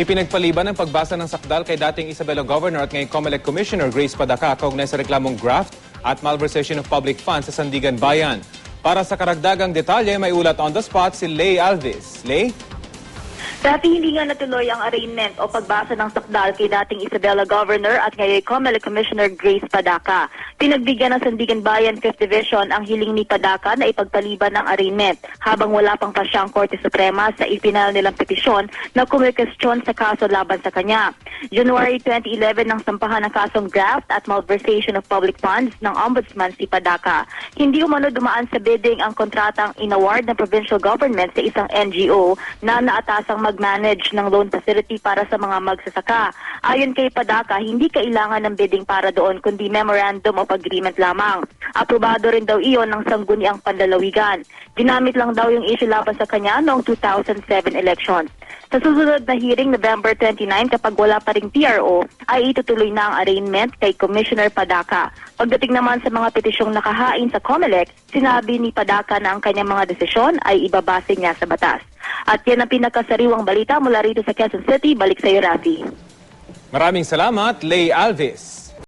Ipinagpaliban ang pagbasa ng sakdal kay dating Isabela Governor at ngayong COMELEC Commissioner Grace Padaca kaugnay sa reklamong graft at malversation of public funds sa Sandigan Bayan. Para sa karagdagang detalye, may ulat on the spot si Lay Alves. Lay? Dati hindi nga natuloy ang arraignment o pagbasa ng sakdal kay dating Isabela Governor at ngayon COMELEC Commissioner Grace Padaca. Pinagbigyan ng Sandigan Bayan 5th Division ang hiling ni Padaca na ipagpaliban ng arraignment habang wala pang pasyang Korte Suprema sa ipinal nilang petisyon na kumikestyon sa kaso laban sa kanya. January 2011 nang sampahan ng kasong graft at malversation of public funds ng Ombudsman si Padaca. Hindi umano dumaan sa bidding ang kontratang inaward ng provincial government sa isang NGO na naatasang mag-manage ng loan facility para sa mga magsasaka. Ayon kay Padaca, hindi kailangan ng bidding para doon kundi memorandum of agreement lamang. Aprobado rin daw iyon ng sangguniang panlalawigan. Ginamit lang daw yung issue laban sa kanya noong 2007 elections. Sa susunod na hearing November 29 kapag wala pa ring PRO ay itutuloy na ang arraignment kay Commissioner Padaca. Pagdating naman sa mga petisyong nakahain sa COMELEC, sinabi ni Padaca na ang kanyang mga desisyon ay ibabase niya sa batas. At yan ang pinakasariwang balita mula rito sa Quezon City. Balik sa iyo, Rafi. Maraming salamat, Lay Alves.